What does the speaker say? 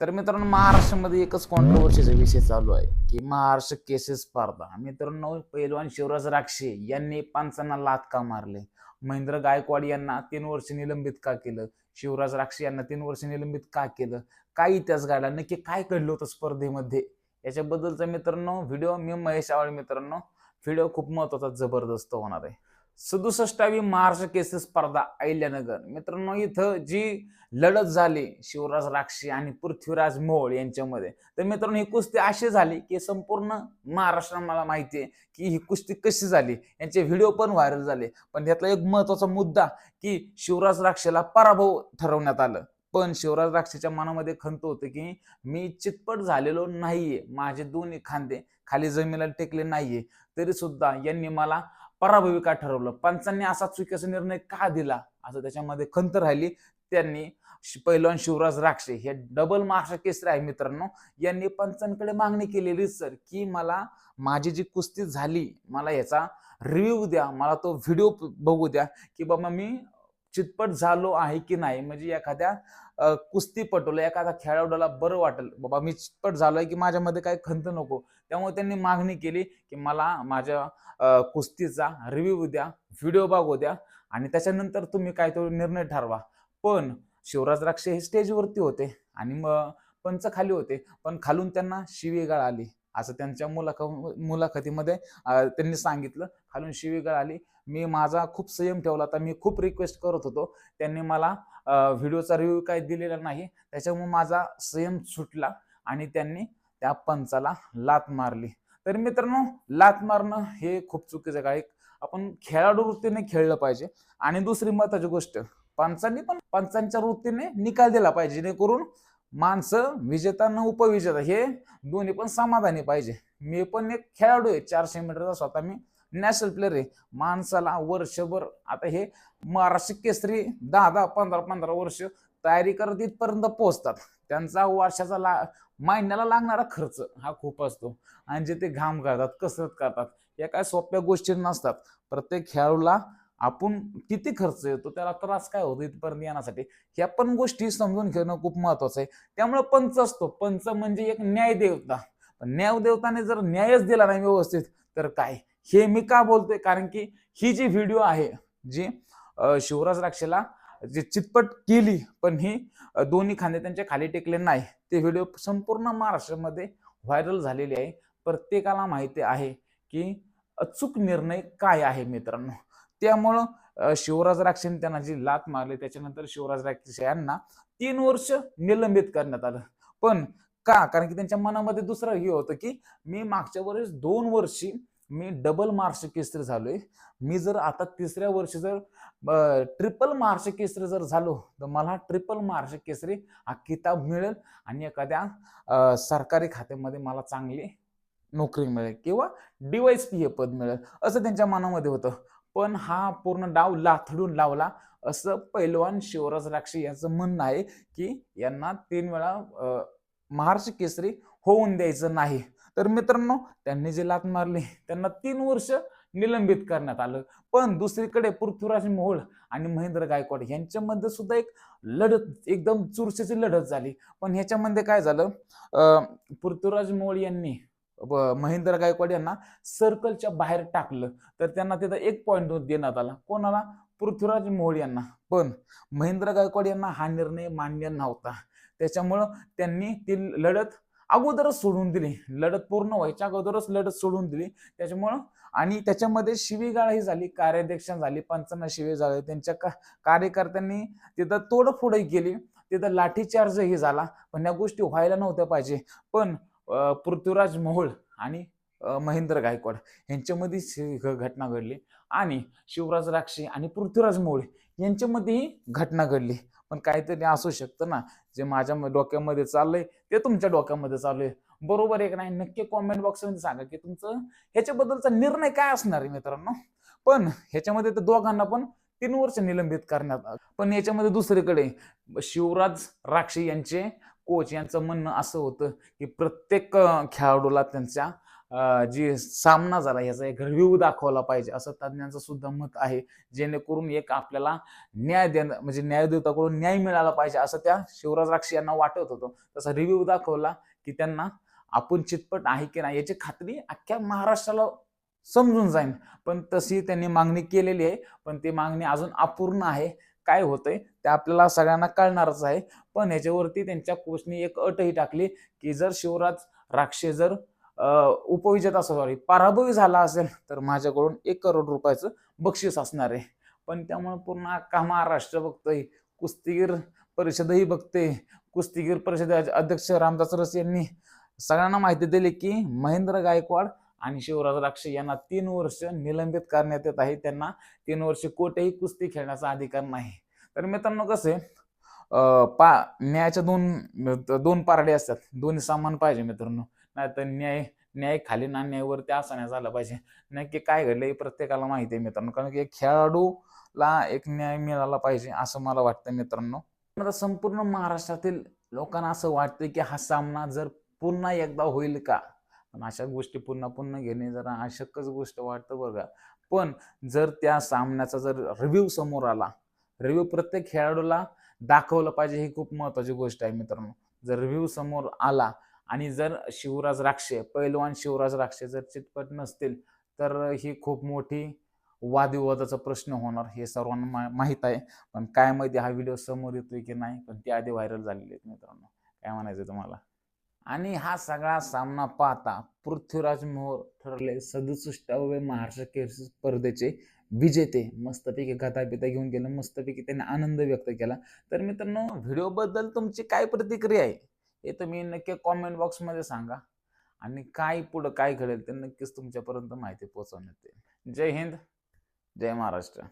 तर मित्रांनो महाराष्ट्रामध्ये एकच कॉन्ट्रोवर्सीचा विषय चालू आहे की महाराष्ट्र केसेस स्पर्धा. मित्रांनो पैलवान शिवराज राक्षे यांनी पंचांना लात का मारले? महेंद्र गायकवाड यांना तीन वर्ष निलंबित का केलं? शिवराज राक्षे यांना तीन वर्ष निलंबित का केलं? काय इतिहास घडला? नक्की काय घडलं होतं स्पर्धेमध्ये? याच्याबद्दलचा मित्रांनो व्हिडिओ मी महेश आवळे मित्रांनो व्हिडिओ खूप महत्त्वाचा जबरदस्त होणार आहे. सदुसष्टावी महाराष्ट्र केसरी स्पर्धा अहिल्यानगर. मित्रांनो इथं जी लढत झाली शिवराज राक्षी आणि पृथ्वीराज मोळ यांच्यामध्ये तर मित्रांनो ही कुस्ती अशी झाली की संपूर्ण महाराष्ट्र मला माहिती आहे की ही कुस्ती कशी झाली यांचे व्हिडिओ पण व्हायरल झाले. पण यातला एक महत्त्वाचा मुद्दा की शिवराज राक्षेला पराभव ठरवण्यात आलं. पण शिवराज राक्षेच्या मनामध्ये खंत होतं की मी चितपट झालेलो नाहीये. माझे दोन्ही खांदे खाली जमिनीला टेकले नाहीये. तरी सुद्धा यांनी मला पराभवी का ठरवलं? पंचांनी असा चुकीचा निर्णय का दिला? असं त्याच्यामध्ये खंत राहिली. त्यांनी शि- पैलवान शिवराज राक्षे हे डबल महाराष्ट्र केसरी आहे मित्रांनो. यांनी पंचांकडे मागणी केलेली सर की मला माझी जी कुस्ती झाली मला याचा रिव्ह्यू द्या मला तो व्हिडिओ बघू द्या की बाबा मी चितपट झालो आहे की नाही? म्हणजे एखाद्या कुस्ती कुस्तीपटूला एखाद्या खेळाडूला बरं वाटेल बाबा मी चितपट झालोय की माझ्यामध्ये काही खंत नको. त्यामुळे त्यांनी मागणी केली की मला माझ्या कुस्तीचा रिव्ह्यू द्या व्हिडिओ बघू द्या आणि त्याच्यानंतर तुम्ही काहीतरी निर्णय ठरवा. पण शिवराज राक्षे हे स्टेजवरती होते आणि मग पंच खाली होते. पण खालून त्यांना शिवीगाळ आली असं त्यांच्या मुलाख मुलाखतीमध्ये त्यांनी सांगितलं. खालून शिवीगाळ आली मी माझा खूप संयम ठेवला होता. मी खूप रिक्वेस्ट करत होतो. त्यांनी मला व्हिडिओचा रिव्ह्यू काही दिलेला नाही. त्याच्यामुळे माझा संयम सुटला आणि त्यांनी त्या पंचाला लात मारली. तर मित्रांनो लात मारणं हे खूप चुकीचं काय आपण खेळाडू वृत्तीने खेळलं पाहिजे. आणि दुसरी महत्वाची गोष्ट पंचांनी पण पंचांच्या वृत्तीने निकाल दिला पाहिजे. जेणेकरून माणसं विजेता न उपविजेता. हे दोन्ही पण समाधानी पाहिजे. मी पण एक खेळाडू आहे. चारशे मीटरचा स्वतः मी नॅशनल प्लेअर आहे. माणसाला वर्षभर आता हे महाराष्ट्र केसरी दहा दहा पंधरा पंधरा वर्ष तयारी करत इथपर्यंत पोहोचतात. त्यांचा वर्षाचा ला महिन्याला लागणारा खर्च हा खूप असतो. आणि जे ते घाम करतात कसरत करतात या काय सोप्या गोष्टी नसतात. प्रत्येक खेळाडूला आपण किती खर्च येतो त्याला त्रास काय होतो इथपर्यंत येण्यासाठी? ह्या पण गोष्टी समजून घेणं खूप महत्वाचं आहे. त्यामुळे पंच असतो. पंच म्हणजे एक न्याय देवता पण न्याय देवताने जर न्यायच दिला नाही व्यवस्थित तर काय? हे मी का बोलतोय? कारण की ही जी व्हिडिओ आहे जी शिवराज राक्षेला जी चितपट केली पण ही दोन्ही खांदे त्यांच्या खाली टेकले नाही. ते व्हिडिओ संपूर्ण महाराष्ट्रामध्ये व्हायरल झालेली आहे. प्रत्येकाला माहिती आहे की अचूक निर्णय काय आहे मित्रांनो? त्यामुळं शिवराज राक्षेने त्यांना जी लात मारली त्याच्यानंतर शिवराज राक्षे यांना तीन वर्ष निलंबित करण्यात आलं. पण का? कारण की त्यांच्या मनामध्ये दुसरं हे होतं की मी मागच्या वर्षी दोन वर्षी मी डबल मार्श केसरी झालोय. मी जर आता तिसऱ्या वर्षी जर ट्रिपल मार्श केसरी जर झालो तर मला ट्रिपल मार्श केसरी हा किताब मिळेल आणि एखाद्या सरकारी खात्यामध्ये मला चांगली नोकरी मिळेल किंवा डीवायस पी हे पद मिळेल. असं त्यांच्या मनामध्ये होतं. पण हा पूर्ण डाव लाथडून लावला. असं पैलवान शिवराज राक्षे यांचं म्हणणं आहे की यांना तीन वेळा अं, महाराष्ट्र केसरी होऊन द्यायचं नाही. तर मित्रांनो त्यांनी जे लात मारली त्यांना तीन वर्ष निलंबित करण्यात आलं. पण दुसरीकडे पृथ्वीराज मोहोळ आणि महेंद्र गायकवाड यांच्यामध्ये सुद्धा एक लढत एकदम चुरशीची लढत झाली. पण ह्याच्यामध्ये काय झालं? पृथ्वीराज मोहोळ यांनी महेंद्र गायकवाड यांना सर्कलच्या बाहेर टाकलं. तर त्यांना तिथं एक पॉईंट देण्यात आला. कोणाला? पृथ्वीराज मोहोळ यांना. पण महेंद्र गायकवाड यांना हा निर्णय मान्य नव्हता. त्याच्यामुळं त्यांनी ती लढत अगोदरच सोडून दिली. लढत पूर्ण व्हायच्या अगोदरच लढत सोडून दिली. त्याच्यामुळं आणि त्याच्यामध्ये शिवीगाळही झाली कार्याध्यक्ष झाली पंचांना शिवी झाले. त्यांच्या का कार्यकर्त्यांनी तिथं तोडफोडही केली. तिथं लाठीचार्जही झाला. पण या गोष्टी व्हायला नव्हत्या पाहिजे. पण पृथ्वीराज मोहोळ आणि महेंद्र गायकवाड यांच्यामध्ये घटना घडली. आणि शिवराज राक्षे आणि पृथ्वीराज मोहोळ यांच्यामध्येही घटना घडली. पण काहीतरी असू शकतं ना जे माझ्या डोक्यामध्ये चाललंय ते तुमच्या डोक्यामध्ये चालू आहे बरोबर एक नाही? नक्की कॉमेंट बॉक्समध्ये सांगा की तुमचं ह्याच्याबद्दलचा निर्णय काय असणार आहे मित्रांनो? पण ह्याच्यामध्ये तर दोघांना पण तीन वर्ष निलंबित करण्यात आलं पण याच्यामध्ये दुसरीकडे शिवराज राक्षे यांचे कोच यांचं म्हणणं असं होतं की प्रत्येक खेळाडूला त्यांच्या जी सामना झाला याचा एक रिव्ह्यू दाखवला पाहिजे असं तज्ज्ञांचं सुद्धा मत आहे. जेणेकरून एक आपल्याला न्याय देणं म्हणजे न्यायदेवताकडून न्याय मिळाला पाहिजे असं त्या शिवराज राक्षी यांना वाटत होतं. तसा रिव्ह्यू दाखवला की त्यांना आपण चितपट आहे की नाही याची खात्री अख्ख्या महाराष्ट्राला समजून जाईल. पण तशी त्यांनी मागणी केलेली आहे. पण ती मागणी अजून अपूर्ण आहे. काय होतंय ते आपल्याला सगळ्यांना कळणारच आहे. पण याच्यावरती त्यांच्या कोचनी एक अटही टाकली की जर शिवराज राक्षे जर उपविजेता सॉरी पराभवी झाला असेल तर माझ्याकडून एक करोड रुपयाचं बक्षीस असणार आहे. पण त्यामुळे पूर्ण अख्खा महाराष्ट्र बघतोय. कुस्तीगीर परिषदही बघते. कुस्तीगीर परिषदेचे अध्यक्ष रामदास रस यांनी सगळ्यांना माहिती दिली की महेंद्र गायकवाड आणि शिवराज राक्षे यांना तीन वर्ष निलंबित करण्यात येत आहे. त्यांना तीन वर्ष कोठेही कुस्ती खेळण्याचा अधिकार नाही. तर मित्रांनो कसे पा न्यायाच्या दोन दोन पारडे असतात. दोन्ही सामान पाहिजे मित्रांनो. नाहीतर न्याय न्याय खाली ना न्यायवरती असण्यास झाला पाहिजे. नक्की काय घडलं हे प्रत्येकाला माहिती आहे मित्रांनो. कारण की खेळाडूला एक न्याय मिळाला पाहिजे असं मला वाटतं मित्रांनो. आता संपूर्ण महाराष्ट्रातील लोकांना असं वाटतं की हा सामना जर पुन्हा एकदा होईल का? अशा गोष्टी पुन्हा पुन्हा घेणे जरा अशक्यच गोष्ट वाटतं बघा पण जर त्या सामन्याचा जर रिव्ह्यू समोर आला रिव्ह्यू प्रत्येक खेळाडूला दाखवलं पाहिजे ही खूप महत्वाची गोष्ट आहे मित्रांनो. जर रिव्ह्यू समोर आला आणि जर शिवराज राक्षे पैलवान शिवराज राक्षे जर चितपट नसतील तर ही खूप मोठी वादविवादाचा प्रश्न होणार हे सर्वांना मा माहीत आहे. पण काय माहिती हा व्हिडिओ समोर येतोय की नाही पण ते आधी व्हायरल झालेले आहेत मित्रांनो. काय म्हणायचं तुम्हाला? आणि हा सगळा सामना पाहता पृथ्वीराज मोहोळ ठरले सदुसष्टावे महाराष्ट्र केसरी स्पर्धेचे विजेते. मस्तपैकी गतापिता घेऊन गेलं. मस्तपैकी त्यांनी आनंद व्यक्त केला. तर मित्रांनो व्हिडिओबद्दल तुमची काय प्रतिक्रिया आहे हे तुम्ही नक्की कॉमेंट बॉक्समध्ये सांगा. आणि काय पुढं काय घडेल ते नक्कीच तुमच्यापर्यंत माहिती पोहोचवण्यात येईल. जय हिंद जय महाराष्ट्र.